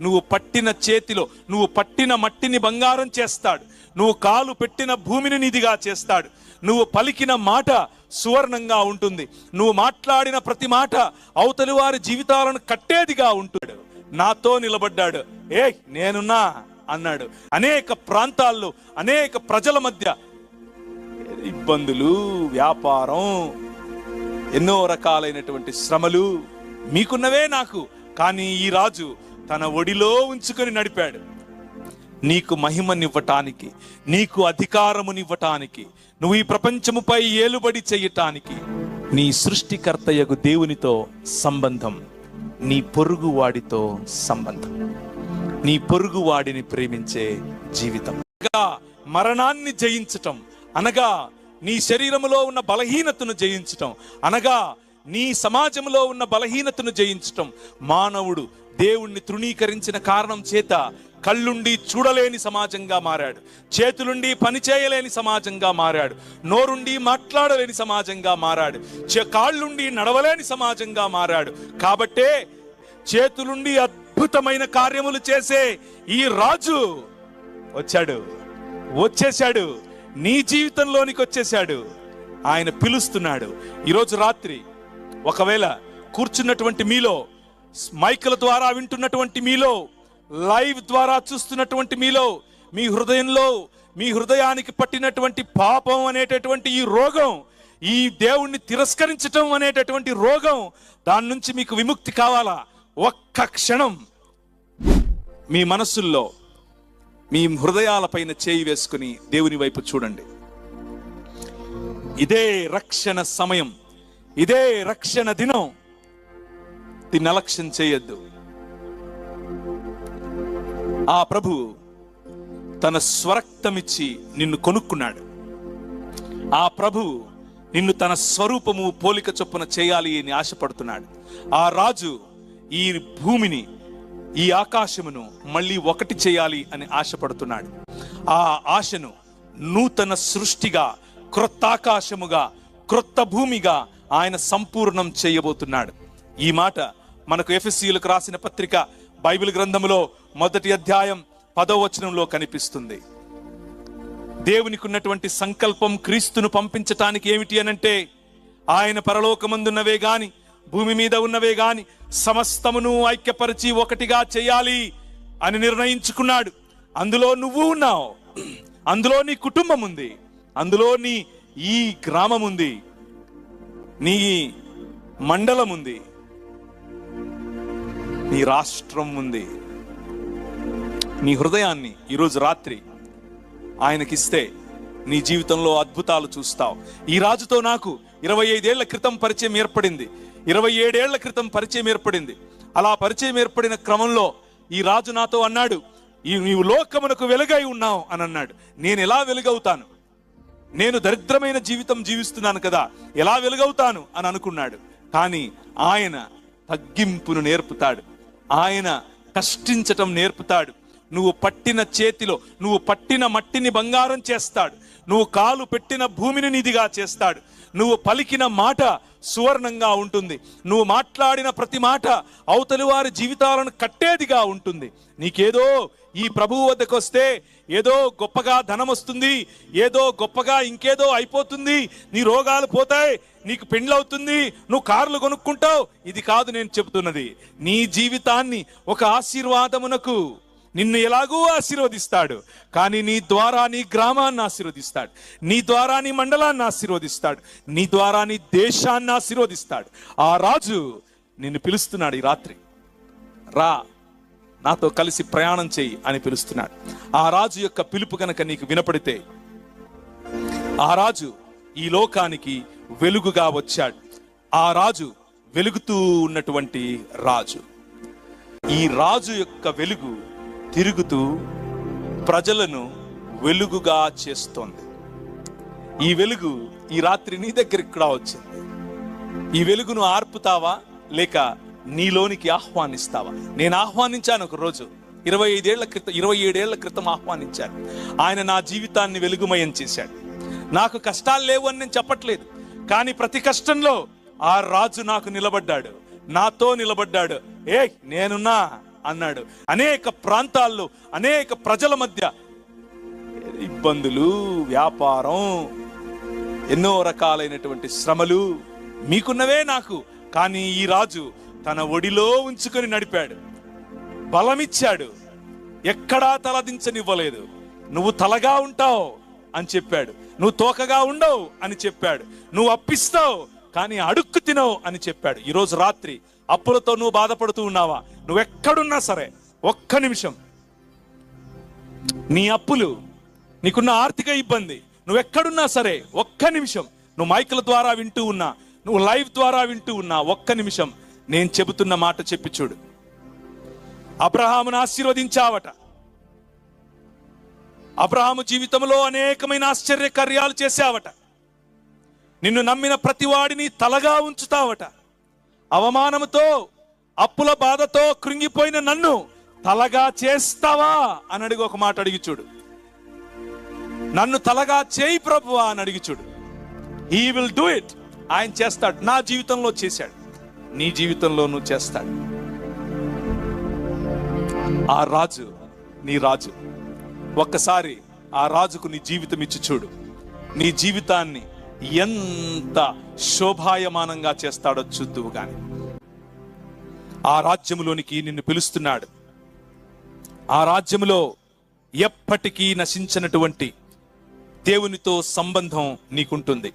నువ్వు పట్టిన చేతిలో నువ్వు పట్టిన మట్టిని బంగారం చేస్తాడు. నువ్వు కాలు పెట్టిన భూమిని నిధిగా చేస్తాడు. నువ్వు పలికిన మాట సువర్ణంగా ఉంటుంది. నువ్వు మాట్లాడిన ప్రతి మాట అవతలి వారి జీవితాలను కట్టేదిగా ఉంటాడు నాతో నిలబడ్డాడు. ఏ నేనున్నా అన్నాడు. అనేక ప్రాంతాల్లో అనేక ప్రజల మధ్య ఇబ్బందులు వ్యాపారం ఎన్నో రకాలైనటువంటి శ్రమలు మీకున్నవే నాకు. కానీ ఈ రాజు తన ఒడిలో ఉంచుకొని నడిపాడు. నీకు మహిమనివ్వటానికి నీకు అధికారమునివ్వటానికి నువ్వు ఈ ప్రపంచముపై ఏలుబడి చెయ్యటానికి నీ సృష్టికర్తయగు దేవునితో సంబంధం నీ పొరుగువాడితో సంబంధం. నీ పొరుగువాడిని ప్రేమించే జీవితం. అనగా మరణాన్ని జయించటం అనగా నీ శరీరములో ఉన్న బలహీనతను జయించటం అనగా నీ సమాజంలో ఉన్న బలహీనతను జయించటం మానవుడు దేవుణ్ణి తృణీకరించిన కారణం చేత కళ్ళుండి చూడలేని సమాజంగా మారాడు. చేతులుండి పని చేయలేని సమాజంగా మారాడు. నోరుండి మాట్లాడలేని సమాజంగా మారాడు. చే- కాళ్ళుండి నడవలేని సమాజంగా మారాడు. కాబట్టే చేతులుండి అద్భుతమైన కార్యములు చేసే ఈ రాజు వచ్చాడు. వచ్చేశాడు. నీ జీవితంలోనికి వచ్చేశాడు. ఆయన పిలుస్తున్నాడు. ఈరోజు రాత్రి ఒకవేళ కూర్చున్నటువంటి మీలో మైకుల ద్వారా వింటున్నటువంటి మీలో లైవ్ ద్వారా చూస్తున్నటువంటి మీలో మీ హృదయంలో మీ హృదయానికి పట్టినటువంటి పాపం అనేటటువంటి ఈ రోగం ఈ దేవుణ్ణి తిరస్కరించటం అనేటటువంటి రోగం దాని నుంచి మీకు విముక్తి కావాలా? ఒక్క క్షణం మీ మనసుల్లో మీ హృదయాలపైన చేయి వేసుకుని దేవుని వైపు చూడండి. ఇదే రక్షణ సమయం ఇదే రక్షణ దినం. దీన్ని అలక్ష్యం చేయొద్దు. ఆ ప్రభు తన స్వరక్తమిచ్చి నిన్ను కొనుక్కున్నాడు. ఆ ప్రభు నిన్ను తన స్వరూపము పోలిక చొప్పున చేయాలి అని ఆశపడుతున్నాడు. ఆ రాజు ఈ భూమిని ఈ ఆకాశమును మళ్ళీ ఒకటి చేయాలి అని ఆశపడుతున్నాడు. ఆ ఆశను నూతన సృష్టిగా క్రొత్త ఆకాశముగా క్రొత్త భూమిగా ఆయన సంపూర్ణం చేయబోతున్నాడు. ఈ మాట మనకు ఎఫ్ఎస్సీలకు రాసిన పత్రిక బైబిల్ గ్రంథములో మొదటి అధ్యాయం పదవచనంలో కనిపిస్తుంది. దేవునికి ఉన్నటువంటి సంకల్పం క్రీస్తును పంపించటానికి ఏమిటి అనంటే ఆయన పరలోకమందున్నవే గాని భూమి మీద ఉన్నవే గాని సమస్తమును ఐక్యపరిచి ఒకటిగా చేయాలి అని నిర్ణయించుకున్నాడు. అందులో నువ్వు ఉన్నావు. అందులో నీ కుటుంబం ఉంది. అందులో నీ ఈ గ్రామం ఉంది. నీ మండలం ఉంది. నీ రాష్ట్రం ఉంది. నీ హృదయాన్ని ఈరోజు రాత్రి ఆయనకిస్తే నీ జీవితంలో అద్భుతాలు చూస్తావు. ఈ రాజుతో నాకు ఇరవై ఐదేళ్ళ క్రితం పరిచయం ఏర్పడింది. ఇరవై ఏడేళ్ళ క్రితం పరిచయం ఏర్పడింది. అలా పరిచయం ఏర్పడిన క్రమంలో ఈ రాజు నాతో అన్నాడు ఈ నీవు లోకమునకు వెలుగై ఉన్నావు అని అన్నాడు. నేను ఎలా వెలుగవుతాను? నేను దరిద్రమైన జీవితం జీవిస్తున్నాను కదా ఎలా వెలుగవుతాను? అని అనుకున్నాడు. కానీ ఆయన తగ్గింపును నేర్పుతాడు. ఆయన కష్టించటం నేర్పుతాడు. నువ్వు పట్టిన చేతిలో నువ్వు పట్టిన మట్టిని బంగారం చేస్తాడు. నువ్వు కాలు పెట్టిన భూమిని నిధిగా చేస్తాడు. నువ్వు పలికిన మాట సువర్ణంగా ఉంటుంది. నువ్వు మాట్లాడిన ప్రతి మాట అవతలి వారి జీవితాలను కట్టేదిగా ఉంటుంది. నీకేదో ఈ ప్రభువు వద్దకు వస్తే ఏదో గొప్పగా ధనం వస్తుంది ఏదో గొప్పగా ఇంకేదో అయిపోతుంది నీ రోగాలు పోతాయి నీకు పెండ్లవుతుంది నువ్వు కార్లు కొనుక్కుంటావు. ఇది కాదు నేను చెబుతున్నది. నీ జీవితాన్ని ఒక ఆశీర్వాదమునకు నిన్ను ఎలాగూ ఆశీర్వదిస్తాడు. కానీ నీ ద్వారా నీ గ్రామాన్ని ఆశీర్వదిస్తాడు. నీ ద్వారా నీ మండలాన్ని ఆశీర్వదిస్తాడు. నీ ద్వారా నీ దేశాన్ని ఆశీర్వదిస్తాడు. ఆ రాజు నిన్ను పిలుస్తున్నాడు ఈ రాత్రి. రా నాతో కలిసి ప్రయాణం చేయి అని పిలుస్తున్నాడు. ఆ రాజు యొక్క పిలుపు కనుక నీకు వినపడితే ఆ రాజు ఈ లోకానికి వెలుగుగా వచ్చాడు. ఆ రాజు వెలుగుతూ ఉన్నటువంటి రాజు. ఈ రాజు యొక్క వెలుగు తిరుగుతూ ప్రజలను వెలుగుగా చేస్తోంది. ఈ వెలుగు ఈ రాత్రి నీ దగ్గరికి కూడా వచ్చింది. ఈ వెలుగును ఆర్పుతావా లేక నీలోనికి ఆహ్వానిస్తావా? నేను ఆహ్వానించాను ఒక రోజు. ఇరవై ఐదేళ్ళ క్రితం ఇరవై ఏడేళ్ళ క్రితం ఆహ్వానించాను. ఆయన నా జీవితాన్ని వెలుగుమయం చేశాడు. నాకు కష్టాలు లేవు అని నేను చెప్పట్లేదు. కానీ ప్రతి కష్టంలో ఆ రాజు నాకు నిలబడ్డాడు. నాతో నిలబడ్డాడు. ఏ నేనున్నా అన్నాడు. అనేక ప్రాంతాల్లో అనేక ప్రజల మధ్య ఇబ్బందులు వ్యాపారం ఎన్నో రకాలైనటువంటి శ్రమలు మీకున్నవే నాకు. కానీ ఈ రాజు తన ఒడిలో ఉంచుకొని నడిపాడు. బలమిచ్చాడు. ఎక్కడా తలదించనివ్వలేదు. నువ్వు తలగా ఉంటావు. అని చెప్పాడు. నువ్వు తోకగా ఉండవు అని చెప్పాడు. నువ్వు అప్పిస్తావు కానీ అడుక్కు తినవు అని చెప్పాడు. ఈరోజు రాత్రి అప్పులతో నువ్వు బాధపడుతూ ఉన్నావా? నువ్వు ఎక్కడున్నా సరే ఒక్క నిమిషం. నీ అప్పులు నీకున్న ఆర్థిక ఇబ్బంది నువ్వు ఎక్కడున్నా సరే ఒక్క నిమిషం. నువ్వు మైకుల ద్వారా వింటూ ఉన్నా నువ్వు లైవ్ ద్వారా వింటూ ఉన్నా ఒక్క నిమిషం. నేను చెబుతున్న మాట చెప్పి చూడు. అబ్రహామును ఆశీర్వదించావట. అబ్రహాము జీవితంలో అనేకమైన ఆశ్చర్య కార్యాలు చేశావట. నిన్ను నమ్మిన ప్రతివాడిని తలగా ఉంచుతావట. అవమానముతో అప్పుల బాధతో కృంగిపోయిన నన్ను తలగా చేస్తావా అని అడిగి ఒక మాట అడిగి చూడు. నన్ను తలగా చేయి ప్రభువా అని అడిగి చూడు. హీ విల్ డూ ఇట్ ఆయన చేస్తాడు. నా జీవితంలో చేశాడు. నీ జీవితంలోనూ చేస్తాడు ఆ రాజు నీ రాజు. ఒక్కసారి ఆ రాజుకు నీ జీవితం ఇచ్చి చూడు. నీ జీవితాన్ని ఎంత శోభాయమానంగా చేస్తాడో చూద్దువు గాని. ఆ రాజ్యములోనికి నిన్ను పిలుస్తున్నాడు. ఆ రాజ్యములో ఎప్పటికీ నశించినటువంటి దేవునితో సంబంధం నీకుంటుంది.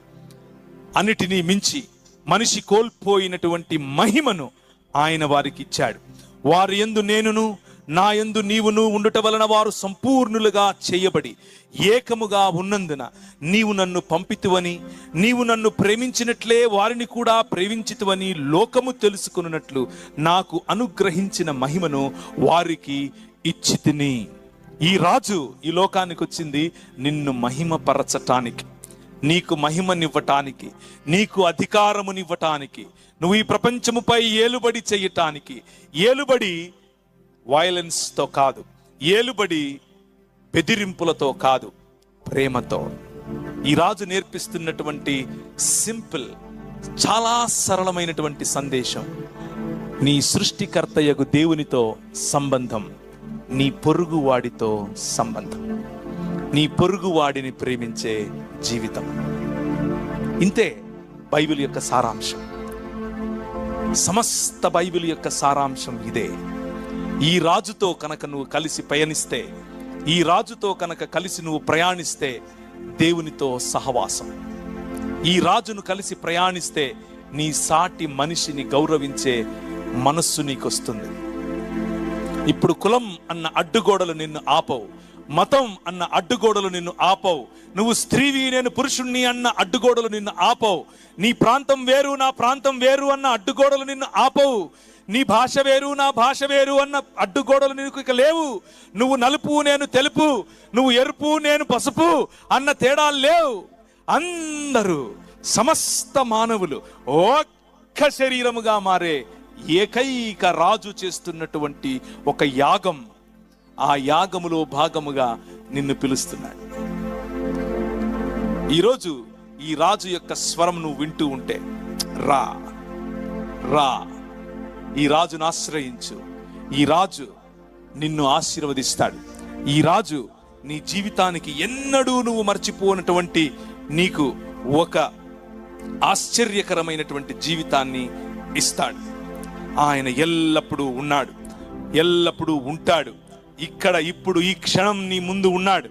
అన్నిటినీ మించి మనిషి కోల్పోయినటువంటి మహిమను ఆయన వారికి ఇచ్చాడు. వారి ఎందు నేనును నా యందు నీవును ఉండుట వలన వారు సంపూర్ణులుగా చేయబడి ఏకముగా ఉన్నందున నీవు నన్ను పంపితువని నీవు నన్ను ప్రేమించినట్లే వారిని కూడా ప్రేమించితువని లోకము తెలుసుకున్నట్లు నాకు అనుగ్రహించిన మహిమను వారికి ఇచ్చి తిని ఈ రాజు ఈ లోకానికి వచ్చింది నిన్ను మహిమపరచటానికి నీకు మహిమనివ్వటానికి నీకు అధికారమునివ్వటానికి నువ్వు ఈ ప్రపంచముపై ఏలుబడి చేయటానికి ఏలుబడి వైలెన్స్తో కాదు ఏలుబడి బెదిరింపులతో కాదు ప్రేమతో. ఈ రాజు నేర్పిస్తున్నటువంటి సింపుల్ చాలా సరళమైనటువంటి సందేశం. నీ సృష్టికర్తయగు దేవునితో సంబంధం నీ పొరుగువాడితో సంబంధం. నీ పొరుగువాడిని ప్రేమించే జీవితం. ఇంతే బైబిల్ యొక్క సారాంశం. సమస్త బైబిల్ యొక్క సారాంశం ఇదే. ఈ రాజుతో కనుక నువ్వు కలిసి పయనిస్తే ఈ రాజుతో కనుక కలిసి నువ్వు ప్రయాణిస్తే దేవునితో సహవాసం. ఈ రాజును కలిసి ప్రయాణిస్తే నీ సాటి మనిషిని గౌరవించే మనస్సు నీకొస్తుంది. ఇప్పుడు కులం అన్న అడ్డుగోడలు నిన్ను ఆపవు. మతం అన్న అడ్డుగోడలు నిన్ను ఆపవు. నువ్వు స్త్రీవి నేను పురుషుణ్ణి అన్న అడ్డుగోడలు నిన్ను ఆపవు. నీ ప్రాంతం వేరు నా ప్రాంతం వేరు అన్న అడ్డుగోడలు నిన్ను ఆపవు. నీ భాష వేరు నా భాష వేరు అన్న అడ్డుగోడలు నీకు ఇక లేవు. నువ్వు నలుపు నేను తెలుపు నువ్వు ఎరుపు నేను పసుపు అన్న తేడాలు లేవు. అందరూ సమస్త మానవులు ఒక్క శరీరముగా మారే ఏకైక రాజు చేస్తున్నటువంటి ఒక యాగం. ఆ యాగములో భాగముగా నిన్ను పిలుస్తున్నాడు. ఈరోజు ఈ రాజు యొక్క స్వరం నువ్వు వింటూ ఉంటే రా రా ఈ రాజును ఆశ్రయించు. ఈ రాజు నిన్ను ఆశీర్వదిస్తాడు. ఈ రాజు నీ జీవితానికి ఎన్నడూ నువ్వు మర్చిపోనటువంటి నీకు ఒక ఆశ్చర్యకరమైనటువంటి జీవితాన్ని ఇస్తాడు. ఆయన ఎల్లప్పుడూ ఉన్నాడు. ఎల్లప్పుడూ ఉంటాడు. ఇక్కడ ఇప్పుడు ఈ క్షణం నీ ముందు ఉన్నాడు.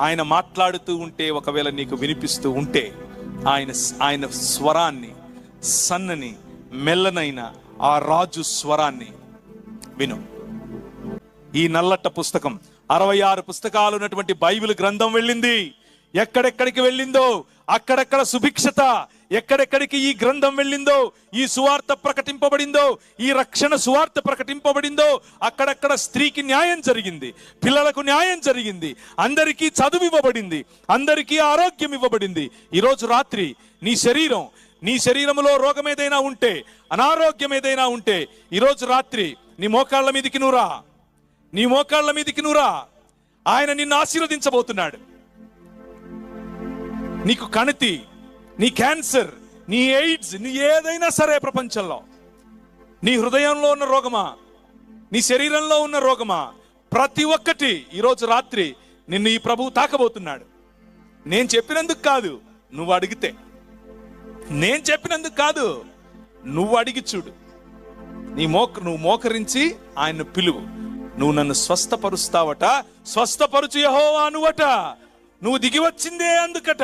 ఆయన మాట్లాడుతూ ఉంటే ఒకవేళ నీకు వినిపిస్తూ ఉంటే ఆయన ఆయన స్వరాన్ని సన్నని మెల్లనైన ఆ రాజు స్వరాన్ని విను. ఈ నల్లట్ట పుస్తకం అరవై ఆరు పుస్తకాలు ఉన్నటువంటి బైబిల్ గ్రంథం వెళ్ళింది. ఎక్కడెక్కడికి వెళ్ళిందో అక్కడెక్కడ సుభిక్షత ఎక్కడెక్కడికి ఈ గ్రంథం వెళ్ళిందో ఈ సువార్త ప్రకటింపబడిందో ఈ రక్షణ సువార్త ప్రకటింపబడిందో అక్కడక్కడ స్త్రీకి న్యాయం జరిగింది పిల్లలకు న్యాయం జరిగింది అందరికీ చదువు ఇవ్వబడింది అందరికీ ఆరోగ్యం ఇవ్వబడింది. ఈరోజు రాత్రి నీ శరీరం నీ శరీరంలో రోగం ఏదైనా ఉంటే అనారోగ్యం ఏదైనా ఉంటే ఈరోజు రాత్రి నీ మోకాళ్ళ మీదికి నువ్వురా నీ మోకాళ్ళ మీదికి నువ్వురా ఆయన నిన్ను ఆశీర్వదించబోతున్నాడు. నీకు కణితి నీ క్యాన్సర్ నీ ఎయిడ్స్ నీ ఏదైనా సరే ప్రపంచంలో. నీ హృదయంలో ఉన్న రోగమా? నీ శరీరంలో ఉన్న రోగమా? ప్రతి ఒక్కటి ఈరోజు రాత్రి నిన్ను ఈ ప్రభువు తాకబోతున్నాడు. నేను చెప్పినందుకు కాదు నువ్వు అడిగితే. నేను చెప్పినందుకు కాదు నువ్వు అడిగి చూడు. నీ మోక నువ్వు మోకరించి ఆయన్ను పిలువు. నువ్వు నన్ను స్వస్థపరుస్తావట. స్వస్థపరుచు యహోవా అనువట. నువ్వు దిగి వచ్చిందే అందుకట.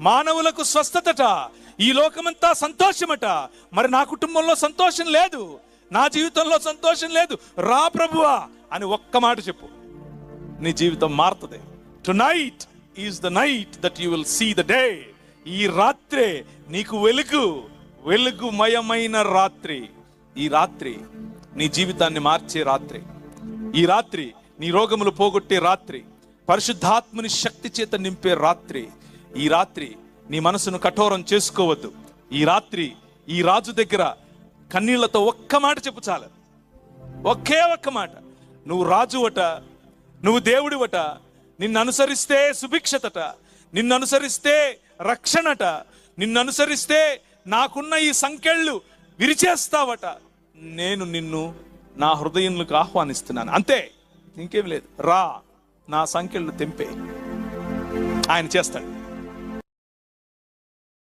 మానవులకు స్వస్థతట. ఈ లోకమంతా సంతోషమట. మరి నా కుటుంబంలో సంతోషం లేదు. నా జీవితంలో సంతోషం లేదు. రా ప్రభువా అని ఒక్క మాట చెప్పు. నీ జీవితం మారుతుంది. Tonight is the night that you will see the day ఈ రాత్రే నీకు వెలుగు వెలుగుమయమైన రాత్రి. ఈ రాత్రి నీ జీవితాన్ని మార్చే రాత్రి. ఈ రాత్రి నీ రోగములు పోగొట్టే రాత్రి. పరిశుద్ధాత్మని శక్తి చేత నింపే రాత్రి. ఈ రాత్రి నీ మనసును కఠోరం చేసుకోవద్దు. ఈ రాత్రి ఈ రాజు దగ్గర కన్నీళ్ళతో ఒక్క మాట చెప్పు చాలు. ఒకే ఒక్క మాట. నువ్వు రాజువట నువ్వు దేవుడివట నిన్ను అనుసరిస్తే సుభిక్షతట నిన్ను అనుసరిస్తే రక్షణట. నిన్ను అనుసరిస్తే నాకున్న ఈ సంఖ్యళ్ళు విరిచేస్తావట. నేను నిన్ను నా హృదయంలోకి ఆహ్వానిస్తున్నాను. అంతే ఇంకేం లేదు. రా నా సంఖ్యలు తెంపే. ఆయన చేస్తాడు.